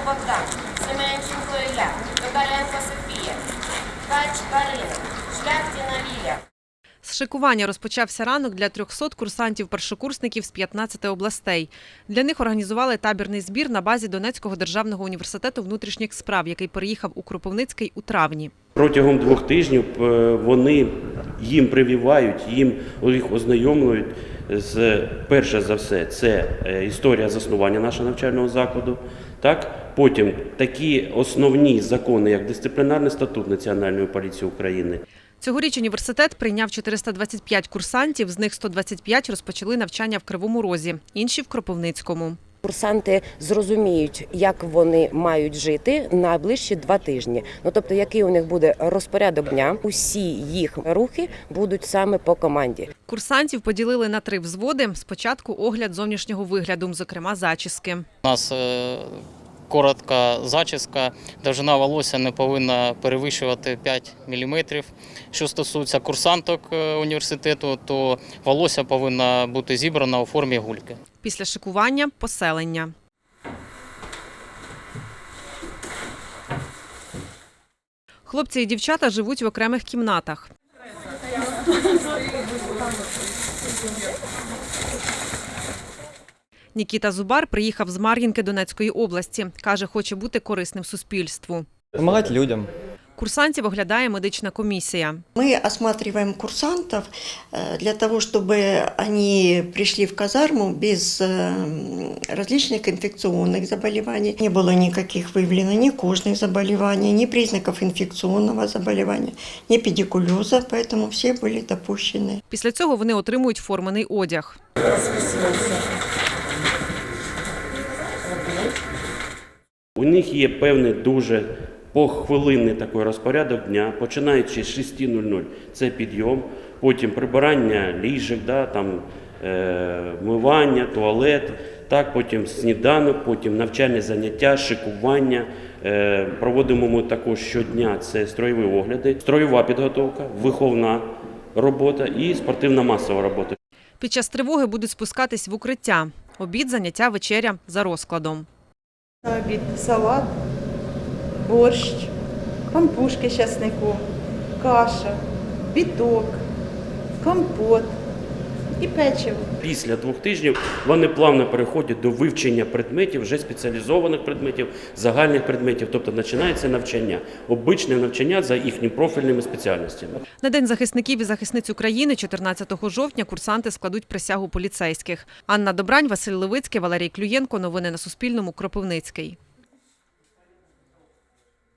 Богдан, Семенченко Ілля, Токаренко Софія, Ткач Карина, Шляхтіна Лілія. З шикування розпочався ранок для 300 курсантів-першокурсників з 15 областей. Для них організували табірний збір на базі Донецького державного університету внутрішніх справ, який переїхав у Кропивницький у травні. Протягом двох тижнів е, вони їм прививають, їм їх ознайомлюють з перше за все, це е, історія заснування нашого навчального закладу. Так, потім такі основні закони, як дисциплінарний статут Національної поліції України, Цьогоріч університет прийняв 425 курсантів, з них 125 розпочали навчання в Кривому Розі, інші в Кропивницькому. Курсанти зрозуміють, як вони мають жити найближчі два тижні. Ну тобто, який у них буде розпорядок дня. Усі їх рухи будуть саме по команді. Курсантів поділили на три взводи. Спочатку огляд зовнішнього вигляду, зокрема зачіски. У нас е, коротка зачіска, довжина волосся не повинна перевищувати 5 мм. Що стосується курсанток е, університету, то волосся повинно бути зібрано у формі гульки. Після шикування – поселення. Хлопці і дівчата живуть в окремих кімнатах. Нікіта Зубар приїхав з Мар'їнки Донецької області. Каже, хоче бути корисним суспільству. Помогать людям. Курсантів оглядає медична комісія. Мы осматриваем курсантов э, для того, чтобы они пришли в казарму без э, различных инфекционных заболеваний. Не было никаких выявлено ни кожных заболеваний, ни признаков инфекционного заболевания, ни педикулеза, поэтому все были допущены. Після цього вони отримують формений одяг. У них є певний дуже похвилинний такий розпорядок дня, починаючи з 6.00 це підйом, потім прибирання ліжок, да, там, е, вмивання, туалет, так, потім сніданок, потім навчальні заняття, шикування. Е, проводимо ми також щодня це строєві огляди, строєва підготовка, виховна робота і спортивна масова робота. Під час тривоги будуть спускатись в укриття. Обід, заняття, вечеря за розкладом. На обід салат, борщ, пампушки з часником, каша, біток, компот і печиво. Після двох тижнів вони плавно переходять до вивчення предметів, вже спеціалізованих предметів, загальних предметів, тобто починається навчання, обичне навчання за їхніми профільними спеціальностями. На День захисників і захисниць України 14 жовтня курсанти складуть присягу поліцейських. Анна Добрань, Василь Левицький, Валерій Клюєнко. Новини на Суспільному. Кропивницький.